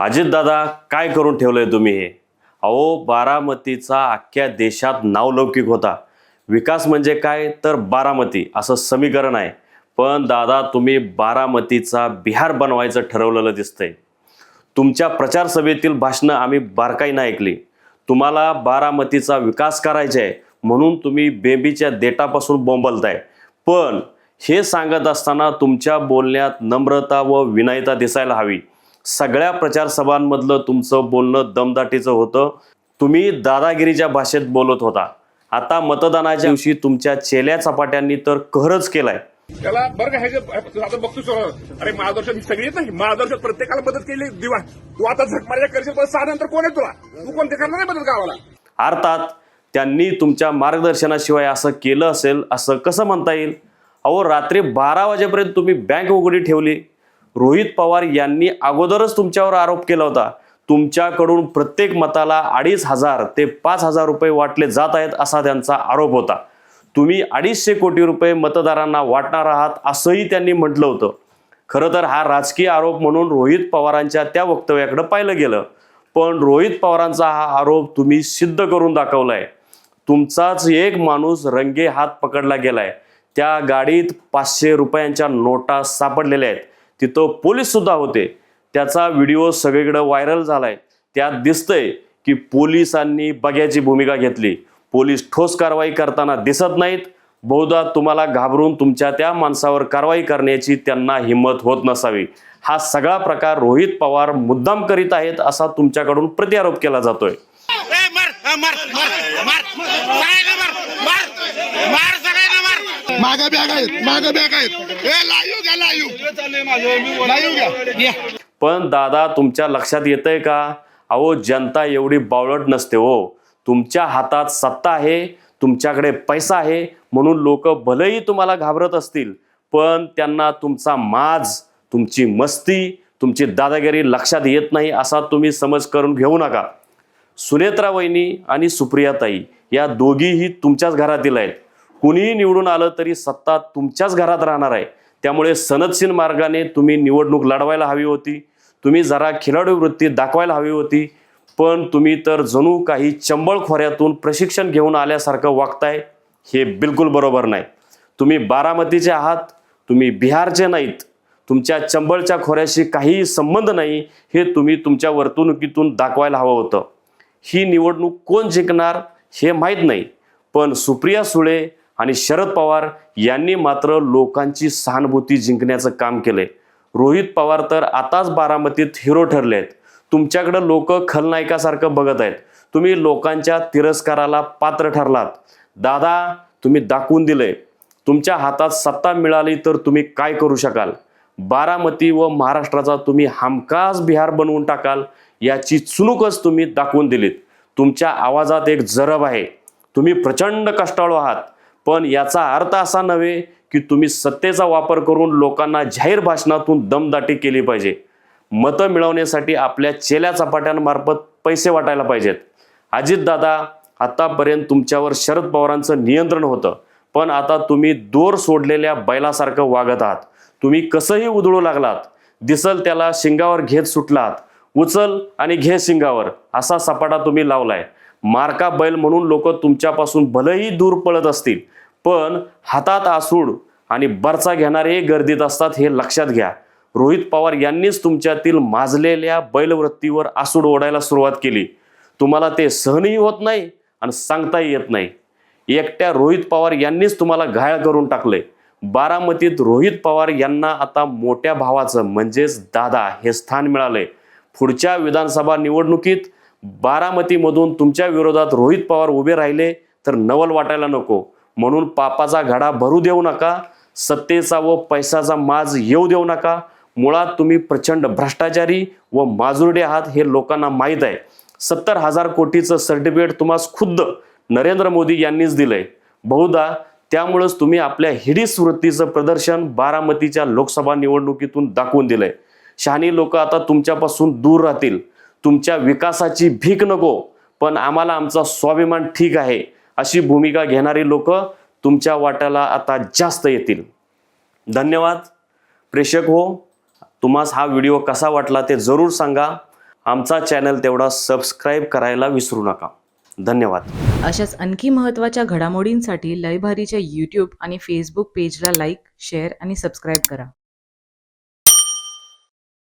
अजितदादा काय करून ठेवलंय तुम्ही हे? अहो बारामतीचा अख्ख्या देशात नावलौकिक होता. विकास म्हणजे काय? तर बारामती असं समीकरण आहे. पण दादा तुम्ही बारामतीचा बिहार बनवायचं ठरवलेलं दिसतंय. तुमच्या प्रचार सभेतील भाषणं आम्ही बारकाईनं ऐकली. तुम्हाला बारामतीचा विकास करायचा आहे म्हणून तुम्ही बेबीच्या देटापासून बोंबलताय. पण हे सांगत असताना तुमच्या बोलण्यात नम्रता व विनयता दिसायला हवी. सगळ्या प्रचार सभांमधलं तुमचं बोलणं दमदाटीचं होतं. तुम्ही दादागिरीच्या भाषेत बोलत होता. आता मतदानाच्या दिवशी तुमच्या चेल्या चपाट्यांनी तर कहरच केलाय. त्याला बरं का ह्याचे आता बघतो अरे मार्गदर्शन सगळी येत नाही. मार्गदर्शन प्रत्येकाला मदत केली दिवा. तू आता झक मार्या करशील पण सहा नंतर कोण आहे तुला? तू कोणते करणार नाही मदत गावाला? अर्थात त्यांनी तुमच्या मार्गदर्शनाशिवाय असं केलं असेल असं कसं म्हणता येईल? अहो रात्री बारा वाजेपर्यंत तुम्ही बँक उघडी ठेवली. रोहित पवार यांनी अगोदरच तुमच्यावर आरोप केला होता. तुमच्याकडून प्रत्येक मताला अडीच हजार ते पाच हजार रुपये वाटले जात आहेत असा त्यांचा आरोप होता. तुम्ही अडीचशे कोटी रुपये मतदारांना वाटणार आहात असंही त्यांनी म्हटलं होतं. खरं तर हा राजकीय आरोप म्हणून रोहित पवारांच्या त्या वक्तव्याकडे पाहिलं गेलं. पण रोहित पवारांचा हा आरोप तुम्ही सिद्ध करून दाखवलाय. तुमचाच एक माणूस रंगे हात पकडला गेलाय. त्या गाडीत पाचशे रुपयांच्या नोटा सापडलेल्या आहेत. तिथं पोलीससुद्धा होते. त्याचा व्हिडिओ सगळीकडे व्हायरल झालाय. त्यात दिसतंय की पोलिसांनी बग्याची भूमिका घेतली. पोलीस ठोस कारवाई करताना दिसत नाहीत. बहुधा तुम्हाला घाबरून तुमच्या त्या माणसावर कारवाई करण्याची त्यांना हिंमत होत नसावी. हा सगळा प्रकार रोहित पवार मुद्दाम करीत आहेत असा तुमच्याकडून प्रतिआरोप केला जातोय. माग बॅग आहेत माग बॅग आहेत. ए लाईव घ्या लाईव लाईव घ्या. पण दादा तुमच्या लक्षात येतंय का? अहो जनता एवढी बावळट नसते हो. तुमच्या हातात सत्ता आहे तुमच्याकडे पैसा आहे म्हणून लोक भलेही तुम्हाला घाबरत असतील. पण त्यांना तुमचा माज तुमची मस्ती तुमची दादागिरी लक्षात येत नाही असा तुम्ही समज करून घेऊ नका. सुनेत्रा वहिनी आणि सुप्रियाताई या दोघीही तुमच्याच घरातील आहेत. कुणीही निवडून आलं तरी सत्ता तुमच्याच घरात राहणार आहे. त्यामुळे सनदशील मार्गाने तुम्ही निवडणूक लढवायला हवी होती. तुम्ही जरा खिलाडू वृत्ती दाखवायला हवी होती. पण तुम्ही तर जणू काही चंबळ खोऱ्यातून प्रशिक्षण घेऊन आल्यासारखं वागताय हे बिलकुल बरोबर नाही. तुम्ही बारामतीचे आहात तुम्ही बिहारचे नाहीत. तुमच्या चंबळच्या खोऱ्याशी काहीही संबंध नाही हे तुम्ही तुमच्या वर्तणुकीतून दाखवायला हवं होतं. ही निवडणूक कोण जिंकणार हे माहीत नाही. पण सुप्रिया सुळे आणि शरद पवार यांनी मात्र लोकांची सहानुभूती जिंकण्याचं काम केलंय. रोहित पवार तर आताच बारामतीत हिरो ठरले आहेत तुमच्याकडं लोक खलनायकासारखं बघत आहेत. तुम्ही लोकांच्या तिरस्काराला पात्र ठरलात. दादा तुम्ही दाखवून दिले तुमच्या हातात सत्ता मिळाली तर तुम्ही काय करू शकाल? बारामती व महाराष्ट्राचा तुम्ही हमखास बिहार बनवून टाकाल याची चुनूकच तुम्ही दाखवून दिलीत. तुमच्या आवाजात एक जरब आहे. तुम्ही प्रचंड कष्टाळू आहात. पण याचा अर्थ असा नव्हे की तुम्ही सत्तेचा वापर करून लोकांना जाहीर भाषणातून दमदाटी केली पाहिजे. मतं मिळवण्यासाठी आपल्या चेल्या चपाट्यांमार्फत पैसे वाटायला पाहिजेत. अजितदादा आतापर्यंत तुमच्यावर शरद पवारांचं नियंत्रण होतं पण आता तुम्ही दोर सोडलेल्या बैलासारखं वागत आहात. तुम्ही कसंही उधळू लागलात दिसल त्याला शिंगावर घेत सुटलात उचल आणि घे शिंगावर असा सपाटा तुम्ही लावलाय. मार्का बैल म्हणून लोक तुमच्यापासून भलंही दूर पळत असतील. पण हातात आसूड आणि बरचा घेणारे गर्दीत असतात हे लक्षात घ्या. रोहित पवार यांनीच तुमच्यातील माजलेल्या बैलवृत्तीवर आसूड ओढायला सुरुवात केली. तुम्हाला ते सहनही होत नाही आणि सांगताही येत नाही. एकट्या रोहित पवार यांनीच तुम्हाला घायळ करून टाकले बारामतीत रोहित पवार यांना आता मोठ्या भावाचं म्हणजेच दादा हे स्थान मिळाले पुढच्या विधानसभा निवडणुकीत बारामतीमधून तुमच्या विरोधात रोहित पवार उभे राहिले तर नवल वाटायला नको. म्हणून पापाचा घडा भरू देऊ नका सत्तेचा व पैशाचा माज येऊ देऊ नका. मुळात तुम्ही प्रचंड भ्रष्टाचारी व माजुरडे आहात हे लोकांना माहीत आहे. सत्तर हजार कोटीचं सर्टिफिकेट तुम्हाला खुद्द नरेंद्र मोदी यांनीच दिलंय. बहुधा त्यामुळंच तुम्ही आपल्या हिडीस वृत्तीचं प्रदर्शन बारामतीच्या लोकसभा निवडणुकीतून दाखवून दिलंय. शहाणी लोक आता तुमच्यापासून दूर राहतील. तुमच्या विकासाची भीक नको पण आम्हाला आमचा स्वाभिमान ठीक आहे अशी भूमिका घेणारी लोक तुमच्या वाट्याला आता जास्त येतील. धन्यवाद. प्रेक्षक हो तुम्हास हा व्हिडिओ कसा वाटला ते जरूर सांगा. आमचा चॅनल तेवढा सबस्क्राईब करायला विसरू नका. धन्यवाद. अशाच आणखी महत्त्वाच्या घडामोडींसाठी लयभारीच्या यूट्यूब आणि फेसबुक पेजला लाईक शेअर आणि सबस्क्राईब करा.